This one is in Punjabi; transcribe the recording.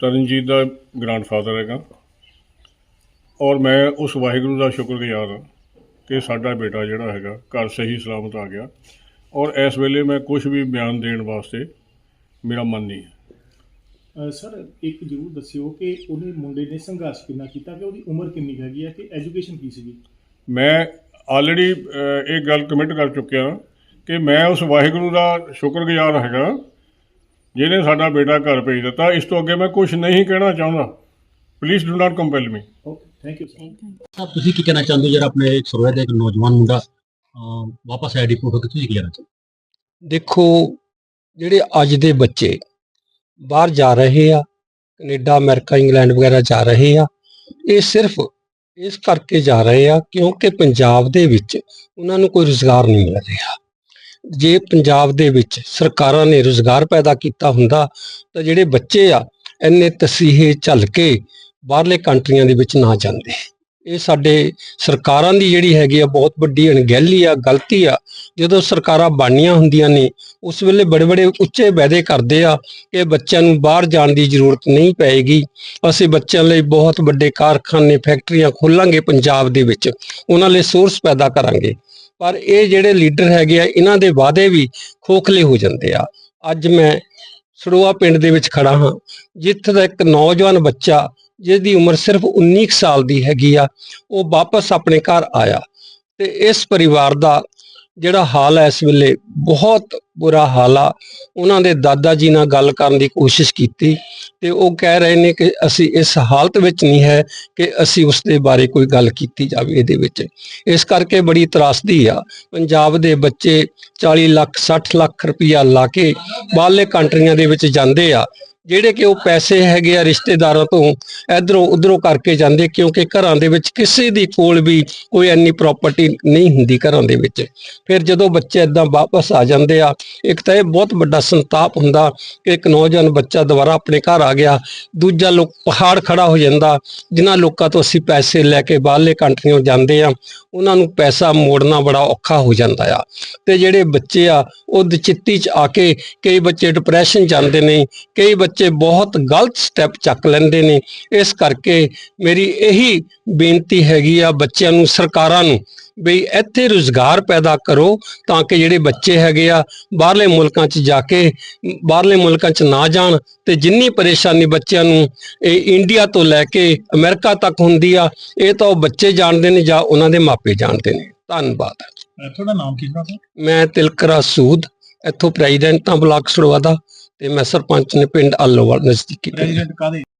ਤਰਨਜੀਤ ਦਾ ਗ੍ਰੈਂਡਫਾਦਰ ਹੈਗਾ। ਔਰ ਮੈਂ ਉਸ ਵਾਹਿਗੁਰੂ ਦਾ ਸ਼ੁਕਰਗੁਜ਼ਾਰ ਹਾਂ ਕਿ ਸਾਡਾ ਬੇਟਾ ਜਿਹੜਾ ਹੈਗਾ ਘਰ ਸਹੀ ਸਲਾਮਤ ਆ ਗਿਆ। ਔਰ ਇਸ ਵੇਲੇ ਮੈਂ ਕੁਝ ਵੀ ਬਿਆਨ ਦੇਣ ਵਾਸਤੇ ਮੇਰਾ ਮਨ ਨਹੀਂ ਹੈ। ਸਰ ਇੱਕ ਜ਼ਰੂਰ ਦੱਸਿਓ ਕਿ ਉਹਨੇ ਮੁੰਡੇ ਨੇ ਸੰਘਰਸ਼ ਕਿੰਨਾ ਕੀਤਾ ਕਿ ਉਹਦੀ ਉਮਰ ਕਿੰਨੀ ਹੈਗੀ ਹੈ ਕਿ ਐਜੂਕੇਸ਼ਨ ਕੀ ਸੀਗੀ? ਮੈਂ ਆਲਰੇਡੀ ਇਹ ਗੱਲ ਕਮਿਟ ਕਰ ਚੁੱਕਿਆ ਕਿ ਮੈਂ ਉਸ ਵਾਹਿਗੁਰੂ ਦਾ ਸ਼ੁਕਰਗੁਜ਼ਾਰ ਹੈਗਾ ਜਿਹਨੇ ਸਾਡਾ ਬੇਟਾ ਘਰ ਭੇਜ ਦਿੱਤਾ ਇਸ ਤੋਂ ਅੱਗੇ ਮੈਂ ਕੁਝ ਨਹੀਂ ਕਹਿਣਾ ਚਾਹੁੰਦਾ। Please do not compel me okay thank you sir ਤੁਸੀਂ ਕੀ ਕਹਿਣਾ ਚਾਹੁੰਦੇ ਹੋ ਜਿਹੜਾ ਆਪਣੇ ਸਰਵੇ ਦਾ ਇੱਕ ਨੌਜਵਾਨ ਮੁੰਡਾ ਅਹ, ਵਾਪਸ ਆਇਆ ਡਿਪੋਰਟ ਹੋ ਕੇ ਤੁਸੀਂ ਕੀ ਕਹਿਣਾ ਚਾਹੁੰਦੇ ਦੇਖੋ ਜਿਹੜੇ ਅੱਜ ਦੇ ਬੱਚੇ ਬਾਹਰ ਜਾ ਰਹੇ ਆ ਕੈਨੇਡਾ ਅਮਰੀਕਾ ਇੰਗਲੈਂਡ ਵਗੈਰਾ ਜਾ ਰਹੇ ਆ ਇਹ ਸਿਰਫ ਇਸ ਕਰਕੇ ਜਾ ਰਹੇ ਆ ਕਿਉਂਕਿ ਪੰਜਾਬ ਦੇ ਵਿੱਚ ਉਹਨਾਂ ਨੂੰ ਕੋਈ ਰੁਜ਼ਗਾਰ ਨਹੀਂ ਮਿਲ ਰਿਹਾ। ਜੇ ਪੰਜਾਬ ਦੇ ਵਿੱਚ ਸਰਕਾਰਾਂ ਨੇ ਰੁਜ਼ਗਾਰ ਪੈਦਾ ਕੀਤਾ ਹੁੰਦਾ, ਤਾਂ ਜਿਹੜੇ ਬੱਚੇ ਆ, ਇੰਨੇ ਤਸੀਹੇ ਝੱਲ ਕੇ ਬਾਹਰਲੇ ਕੰਟਰੀਆਂ ਦੇ ਵਿੱਚ ਨਾ ਜਾਂਦੇ। ਇਹ ਸਾਡੇ ਸਰਕਾਰਾਂ ਦੀ ਜਿਹੜੀ ਹੈਗੀ ਆ, ਬਹੁਤ ਵੱਡੀ ਅਣਗਹਿਲੀ ਆ, ਗਲਤੀ ਆ। ਜਦੋਂ ਸਰਕਾਰਾਂ ਬਾਣੀਆਂ ਹੁੰਦੀਆਂ ਨੇ, ਉਸ ਵੇਲੇ ਬੜੇ ਬੜੇ ਉੱਚੇ ਵਾਅਦੇ ਕਰਦੇ ਆ ਕਿ ਬੱਚਿਆਂ ਨੂੰ ਬਾਹਰ ਜਾਣ ਦੀ ਜ਼ਰੂਰਤ ਨਹੀਂ ਪਏਗੀ। ਅਸੀਂ ਬੱਚਿਆਂ ਲਈ ਬਹੁਤ ਵੱਡੇ ਕਾਰਖਾਨੇ, ਫੈਕਟਰੀਆਂ ਖੋਲਾਂਗੇ ਪੰਜਾਬ ਦੇ ਵਿੱਚ। ਉਹਨਾਂ ਲਈ ਸੋਰਸ ਪੈਦਾ ਕਰਾਂਗੇ। ਪਰ ਇਹ ਜਿਹੜੇ ਲੀਡਰ ਹੈਗੇ ਆ, ਇਹਨਾਂ ਦੇ ਵਾਅਦੇ ਵੀ ਖੋਖਲੇ ਹੋ ਜਾਂਦੇ ਆ। ਅੱਜ ਮੈਂ ਸੜੋਆ ਪਿੰਡ ਦੇ ਵਿੱਚ ਖੜਾ ਹਾਂ, ਜਿੱਥੇ ਦਾ ਇੱਕ ਨੌਜਵਾਨ ਬੱਚਾ ਜਿਸ ਦੀ ਉਮਰ ਸਿਰਫ 19 ਕੁ ਸਾਲ ਦੀ ਹੈਗੀ ਆ, ਉਹ ਵਾਪਸ ਆਪਣੇ ਘਰ ਆਇਆ ਤੇ ਇਸ ਪਰਿਵਾਰ ਦਾ ਜਿਹੜਾ ਹਾਲ ਹੈ ਇਸ ਵੇਲੇ, ਬਹੁਤ ਬੁਰਾ ਹਾਲ ਆ। ਉਹਨਾਂ ਦੇ ਦਾਦਾ ਜੀ ਨਾਲ ਗੱਲ ਕਰਨ ਦੀ ਕੋਸ਼ਿਸ਼ ਕੀਤੀ ਤੇ ਉਹ ਕਹਿ ਰਹੇ ਨੇ ਕਿ ਅਸੀਂ ਇਸ ਹਾਲਤ ਵਿੱਚ ਨਹੀਂ ਹੈ ਕਿ ਅਸੀਂ ਉਸ ਦੇ ਬਾਰੇ ਕੋਈ ਗੱਲ ਕੀਤੀ ਜਾਵੇ ਇਹਦੇ ਵਿੱਚ। ਇਸ ਕਰਕੇ ਬੜੀ ਤਰਾਸਦੀ ਆ। ਪੰਜਾਬ ਦੇ ਬੱਚੇ 40 ਲੱਖ 60 ਲੱਖ ਰੁਪਇਆ ਲਾ ਕੇ ਬਾਹਰਲੇ ਕੰਟਰੀਆਂ ਦੇ ਵਿੱਚ ਜਾਂਦੇ ਆ। ਜਿਹੜੇ ਕਿ ਉਹ ਪੈਸੇ ਹੈਗੇ ਆ ਰਿਸ਼ਤੇਦਾਰਾਂ ਤੋਂ, ਇਧਰੋਂ ਉਧਰੋਂ ਕਰਕੇ ਜਾਂਦੇ, ਕਿਉਂਕਿ ਘਰਾਂ ਦੇ ਵਿੱਚ ਕਿਸੇ ਦੀ ਕੋਲ ਵੀ ਕੋਈ ਇੰਨੀ ਪ੍ਰਾਪਰਟੀ ਨਹੀਂ ਹੁੰਦੀ ਘਰਾਂ ਦੇ ਵਿੱਚ। ਫਿਰ ਜਦੋਂ ਬੱਚੇ ਇਦਾਂ ਵਾਪਸ ਆ ਜਾਂਦੇ ਆ, ਇੱਕ ਤਾਂ ਇਹ ਬਹੁਤ ਵੱਡਾ ਸੰਤਾਪ ਹੁੰਦਾ ਕਿ ਇੱਕ ਨੌਜਵਾਨ ਬੱਚਾ ਦੁਬਾਰਾ ਆਪਣੇ ਘਰ ਆ ਗਿਆ, ਦੂਜਾ ਲੋਕ ਪਹਾੜ ਖੜਾ ਹੋ ਜਾਂਦਾ, ਜਿਨ੍ਹਾਂ ਲੋਕਾਂ ਤੋਂ ਅਸੀਂ ਪੈਸੇ ਲੈ ਕੇ ਬਾਹਰਲੇ ਕੰਟਰੀਆਂ ਜਾਂਦੇ ਆ, ਉਹਨਾਂ ਨੂੰ ਪੈਸਾ ਮੋੜਨਾ ਬੜਾ ਔਖਾ ਹੋ ਜਾਂਦਾ ਆ। ਤੇ ਜਿਹੜੇ ਬੱਚੇ ਆ, ਉਹ ਦਚਿੱਤੀ ਚ ਆ ਕੇ ਕਈ ਬੱਚੇ ਡਿਪਰੈਸ਼ਨ ਜਾਂਦੇ ਨੇ, ਕਈ ਬੱਚੇ ਬਹੁਤ ਗਲਤ ਸਟੈਪ ਚੱਕ ਲੈਂਦੇ ਨੇ। ਇਸ ਕਰਕੇ ਮੇਰੀ ਇਹੀ ਬੇਨਤੀ ਹੈਗੀ ਆ ਬੱਚਿਆਂ ਨੂੰ ਸਰਕਾਰਾਂ ਨੂੰ ਵੀ ਇੱਥੇ ਰੁਜ਼ਗਾਰ ਪੈਦਾ ਕਰੋ ਤਾਂ ਕਿ ਜਿਹੜੇ ਬੱਚੇ ਹੈਗੇ ਆ ਬਾਹਰਲੇ ਮੁਲਕਾਂ 'ਚ ਜਾ ਕੇ ਬਾਹਰਲੇ ਮੁਲਕਾਂ 'ਚ ਨਾ ਜਾਣ ਤੇ ਜਿੰਨੀ ਪਰੇਸ਼ਾਨੀ ਬੱਚਿਆਂ ਨੂੰ ਇਹ ਇੰਡੀਆ ਤੋਂ ਲੈ ਕੇ ਅਮਰੀਕਾ ਤੱਕ ਹੁੰਦੀ ਆ ਇਹ ਤਾਂ ਉਹ ਬੱਚੇ ਜਾਣਦੇ ਨੇ ਜਾਂ ਉਹਨਾਂ ਦੇ ਮਾਪੇ ਜਾਣਦੇ ਨੇ। ਧੰਨਵਾਦ। ਤੁਹਾਡਾ ਨਾਮ ਕੀ ਮੈਂ ਤਿਲਕਰਾ ਸੂਦ ਇੱਥੋਂ ਪ੍ਰੈਜ਼ੀਡੈਂਟ ਹਾਂ ਬਲਾਕ ਸੜਵਾ ਦਾ। ਤੇ ਮੈਂ ਸਰਪੰਚ ਨੇ ਪਿੰਡ ਆਲੋਵਾਲ ਨਜ਼ਦੀਕੀ ਪਿੰਡ।